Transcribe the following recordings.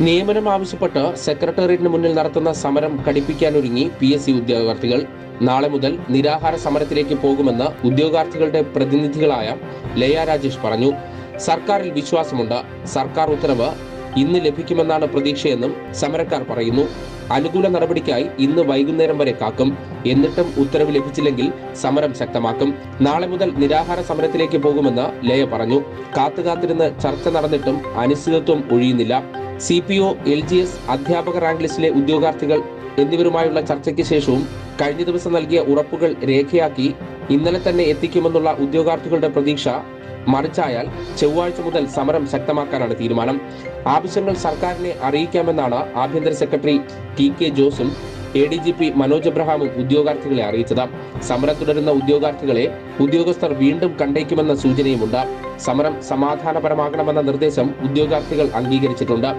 നിയമനം ആവശ്യപ്പെട്ട് സെക്രട്ടേറിയറ്റിന് മുന്നിൽ നടത്തുന്ന സമരം കടിപ്പിക്കാനൊരുങ്ങി പി എസ് സി ഉദ്യോഗാർത്ഥികൾ. നാളെ മുതൽ നിരാഹാര സമരത്തിലേക്ക് പോകുമെന്ന് ഉദ്യോഗാർത്ഥികളുടെ പ്രതിനിധികളായ ലയ രാജേഷ് പറഞ്ഞു. സർക്കാരിൽ വിശ്വാസമുണ്ട്. സർക്കാർ ഉത്തരവ് ഇന്ന് ലഭിക്കുമെന്നാണ് പ്രതീക്ഷയെന്നും സമരക്കാർ പറയുന്നു. അനുകൂല നടപടിക്കായി ഇന്ന് വൈകുന്നേരം വരെ കാക്കും. എന്നിട്ടും ഉത്തരവ് ലഭിച്ചില്ലെങ്കിൽ സമരം ശക്തമാക്കും. നാളെ മുതൽ നിരാഹാര സമരത്തിലേക്ക് പോകുമെന്ന് ലയ പറഞ്ഞു. കാത്തുകാത്തിരുന്ന് ചർച്ച നടന്നിട്ടും അനിശ്ചിതത്വം ഒഴിയുന്നില്ല. C P O L G S അധ്യാപക റാങ്ക് ലിസ്റ്റിലെ ഉദ്യോഗാർത്ഥികൾ എന്നിവരുമായുള്ള ചർച്ചയ്ക്ക് ശേഷവും കഴിഞ്ഞ ദിവസം നൽകിയ ഉറപ്പുകൾ രേഖയാക്കി ഇന്നലെ തന്നെ എത്തിക്കുമെന്നുള്ള ഉദ്യോഗാർത്ഥികളുടെ പ്രതീക്ഷ മറിച്ചായാൽ ചൊവ്വാഴ്ച മുതൽ സമരം ശക്തമാക്കാനാണ് തീരുമാനം. ആവശ്യങ്ങൾ സർക്കാരിനെ അറിയിക്കാമെന്നാണ് ആഭ്യന്തര secretary T K ജോസും A D G P Manoj എബ്രഹാമും ഉദ്യോഗാർത്ഥികളെ അറിയിച്ചത്. സമരം തുടരുന്ന ഉദ്യോഗാർത്ഥികളെ ഉദ്യോഗസ്ഥർ വീണ്ടും കണ്ടേക്കുമെന്ന സൂചനയുമുണ്ട്. സമരം സമാധാനപരമാകണമെന്ന നിർദ്ദേശം ഉദ്യോഗാർത്ഥികൾ അംഗീകരിച്ചിട്ടുണ്ട്.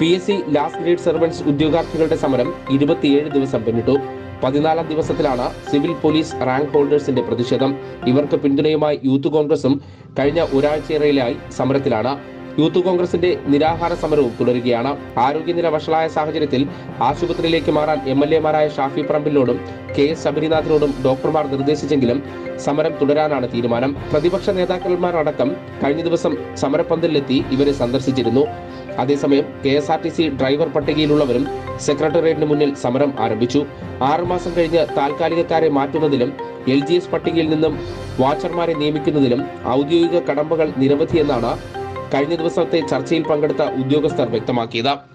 P S C last grade servants ഉദ്യോഗാർത്ഥികളുടെ സമരം ഇരുപത്തിയേഴ് ദിവസം പിന്നിട്ടു. പതിനാലാം ദിവസത്തിലാണ് സിവിൽ പോലീസ് റാങ്ക് ഹോൾഡേഴ്സിന്റെ പ്രതിഷേധം. ഇവർക്ക് പിന്തുണയുമായി യൂത്ത് കോൺഗ്രസും കഴിഞ്ഞ ഒരാഴ്ചയിലായി സമരത്തിലാണ്. യൂത്ത് കോൺഗ്രസിന്റെ നിരാഹാര സമരവും തുടരുകയാണ്. ആരോഗ്യനില വഷളായ സാഹചര്യത്തിൽ ആശുപത്രിയിലേക്ക് മാറാൻ എം എൽ എമാരായ ഷാഫി പറമ്പിലിനോടും കെ എസ് ശബരിനാഥിനോടും ഡോക്ടർമാർ നിർദ്ദേശിച്ചെങ്കിലും സമരം തുടരാനാണ് തീരുമാനം. പ്രതിപക്ഷ നേതാക്കന്മാരടക്കം കഴിഞ്ഞ ദിവസം സമരപന്തലിലെത്തി ഇവരെ സന്ദർശിച്ചിരുന്നു. അതേസമയം K S R T C driver പട്ടികയിലുള്ളവരും സെക്രട്ടേറിയറ്റിന് മുന്നിൽ സമരം ആരംഭിച്ചു. ആറുമാസം കഴിഞ്ഞ് താൽക്കാലികക്കാരെ മാറ്റുന്നതിലും എൽ ജി എസ് പട്ടികയിൽ നിന്നും വാച്ചർമാരെ നിയമിക്കുന്നതിലും ഔദ്യോഗിക കടമ്പകൾ നിരവധിയെന്നാണ് കഴിഞ്ഞ ദിവസത്തെ ചർച്ചയിൽ പങ്കെടുത്ത ഉദ്യോഗസ്ഥർ വ്യക്തമാക്കിയത്